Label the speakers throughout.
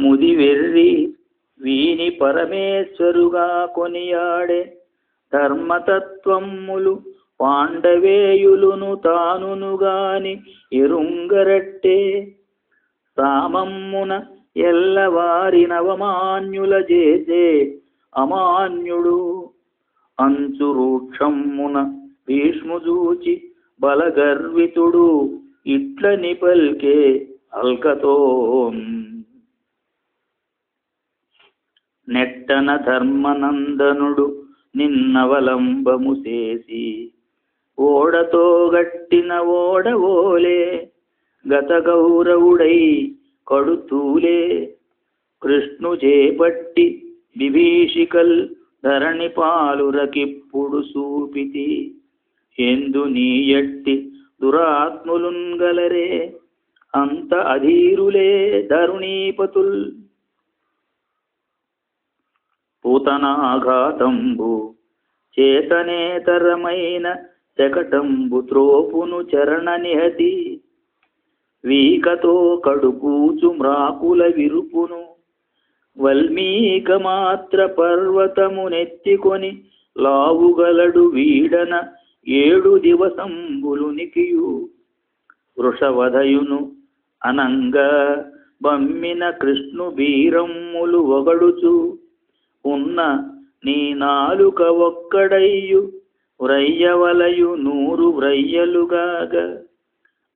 Speaker 1: ముదివెర్రి వీని పరమేశ్వరుగా కొనియాడే ధర్మతత్వములు పాండవేయులును తానునుగాని ఎరుంగరట్టే సామమ్మున ఎల్లవారి నవమాన్యుల చేసే అమాన్యుడు. అంచు రూక్షమ్మున భీష్ముజూచి బలగర్వితుడు ఇట్లని పల్కే అల్కతో నెట్టన ధర్మనందనుడు నిన్నవలంబము చేసి ఓడతో గట్టిన ఓడవోలే గత గౌరవుడై కడుతూలే. కృష్ణు చేపట్టి విభీషికల్ ధరణి పాలురకిప్పుడు సూపితి ఎందు నీయట్టి దురాత్ములుంగలరే అంత అధీరులే ధరుణీపతుల్ పూతనాఘాతంబు చేతనేతరమైన శకటంబు త్రోపును చరణ నిహతి వీకతో కడుకూచు మ్రాకుల విరుపును. వల్మీక మాత్ర పర్వతము నెత్తికొని లావుగలడు వీడన ఏడు దివసంబులునికియు వృషవధయును అనంగా బమ్మిన కృష్ణు బీరమ్ములు ఒగడుచు ఉన్న నీ నాలుక ఒక్కడయ్యు వ్రయ్యవలయు నూరు వ్రయ్యలుగాగ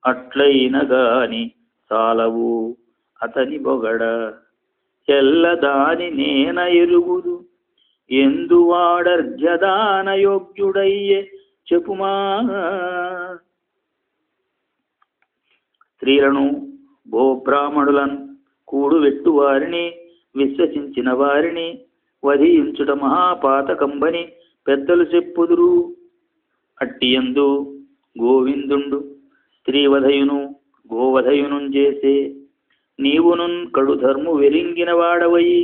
Speaker 1: అట్లైన గాని చాలవు అతని బొగడ. ఎల్లదాని నేన ఎరుగుదు ఎందువాడర్ఘ్యదాన యోగ్యుడయ్యే చెప్పుమా. స్త్రీలను భోబ్రాహ్మణులను కూడువెట్టు వారిని విశ్వసించిన వారిని వధించుట మహాపాతకంబని పెద్దలు చెప్పుదురు. అట్టియందు గోవిందుండు స్త్రీవధయును గోవధయును చేసే. నీవునున్ కడు ధర్ము వెరింగిన వాడవయి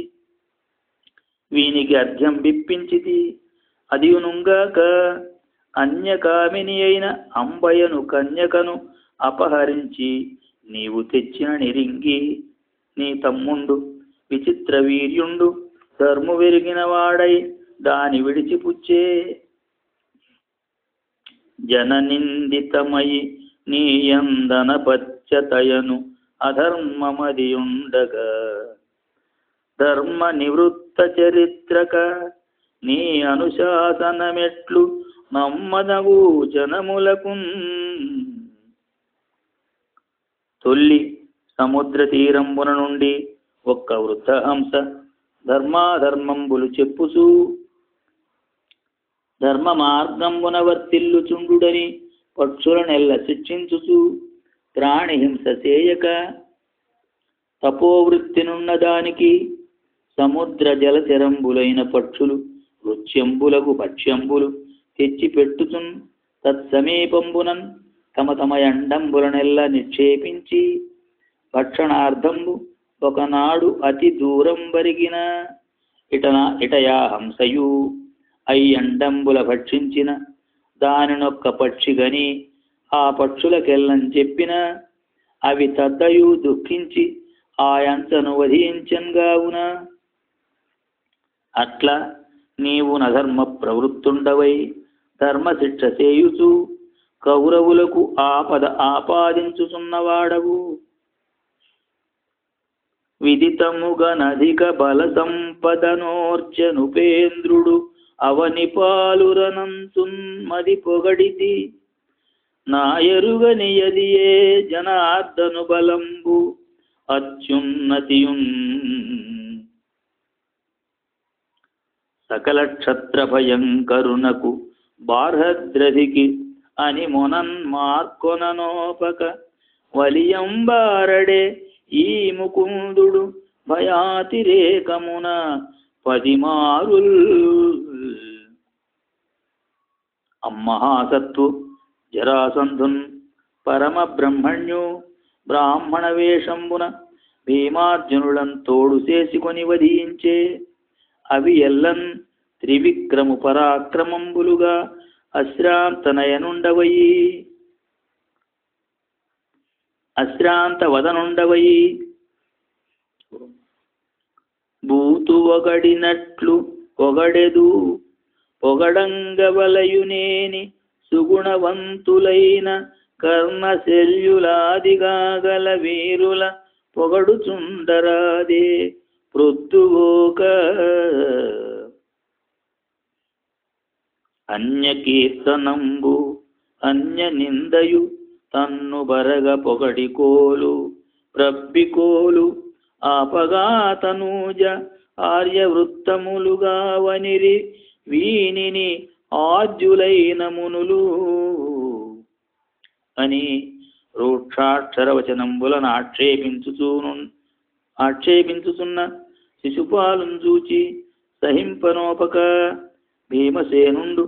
Speaker 1: వీనికి అర్ఘ్యం బిప్పించితి అదియునుగాక అన్యకామిని అయిన అంబయను కన్యకను అపహరించి నీవు తెచ్చిన నిరింగి నీ తమ్ముండు విచిత్ర వీర్యుండు ధర్ము వెరిగిన వాడై దాని విడిచిపుచ్చే. జననిందితమై నీయందన పచ్చతయను అధర్మమదియుండగా. ధర్మ నివృత్త చరిత్రక నీ అనుశాసనమెట్లు నమ్మదవు జనములకు తొల్లి సముద్ర తీరంబున నుండి ఒక్క వృద్ధహంస ధర్మాధర్మంబులు చెప్పుచూ ధర్మ మార్గంబున వర్తిల్లుచుండుడని పక్షులనెల్ల శిక్షించుచు ప్రాణి హింస చేయక తపోవృత్తినున్న దానికి సముద్ర జలచరంబులైన పక్షులు రుచ్యంబులకు పక్ష్యంబులు తెచ్చి పెట్టుచున్ తత్సమీపంబునన్ తమ తమ ఎండంబులనెల్ల నిక్షేపించి భక్షణార్థంబు ఒకనాడు అతి దూరం వరిగిన ఇటన ఇటయా హంసయు అయ్యండంబుల భక్షించిన దానినొక్క పక్షి గని ఆ పక్షులకెల్లం చెప్పిన అవి తద్దయు దుఃఖించి ఆయంచను వధించన్గావున అట్లా నీవు నధర్మ ప్రవృత్తుండవై ధర్మశిక్ష చేయుచు కౌరవులకు ఆపద ఆపాదించుచున్నవాడవు. విదితముగనధిక బల సంపదనోర్చనుపేంద్రుడు అవని పాలురనంతున్మది పొగడితి. నాయరుగనియదియే జనార్దను బలంబు అత్యున్నతియున్. సకల క్షత్ర భయంకరునకు బార్హద్రధికి అని మొనన్ మార్కొననోపక. వలియంబారడే ఈ ముకుందుడు భయాతిరేకమున పదిమారుల్. అమ్మహాసత్తు జరాసంధున్ పరమ బ్రహ్మణ్యు బ్రాహ్మణ వేషంబున భీమార్జునులను తోడు చేసుకొని వధించే అవి ఎల్లన్ త్రివిక్రము పరాక్రమంబులుగా అశ్రాంతనయనుండవయి అశ్రాంత వదనుండవయి బూతు ఒగడినట్లు పొగడెదు పొగడంగవలయునేని సుగుణవంతులైన కర్ణశల్యులాదిగా గల వీరుల పొగడుచుండరాదే ప్రొద్దువోక అన్యకీర్తనంబు అన్య నిందయు తన్ను బరగ పొగడికోలు ప్రబ్బికోలు ఆపగాతనూజ ఆర్యవృత్తములుగా వనిరి వీనిని ఆద్యులైన మునులు అని రూక్షాక్షరవచనంబులను ఆక్షేపించుచూను ఆక్షేపించుచున్న శిశుపాలను చూచి సహింపనోపక భీమసేనుండు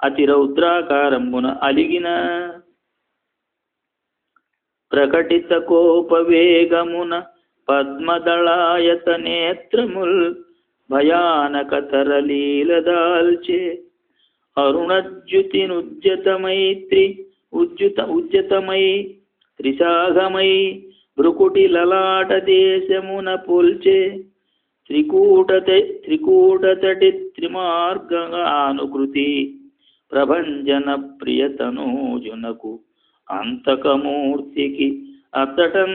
Speaker 1: అతి రౌద్రాకారంబున అలిగిన ప్రకటిత కోపవేగమున పద్మదళాయత నేత్రముల్ భయానకతర లీలదాల్చే అరుణజ్యుతినుజ్జతమైత్రి ఉజ్జుత ఉజ్జతమై త్రిశాఘమై భృకుటి లలాట దేశమున పోల్చే. త్రికూటత త్రికూటతటి త్రిమార్గానుకృతి ప్రభంజన ప్రియతనూజునకు. అంతకమూర్తికి అతటం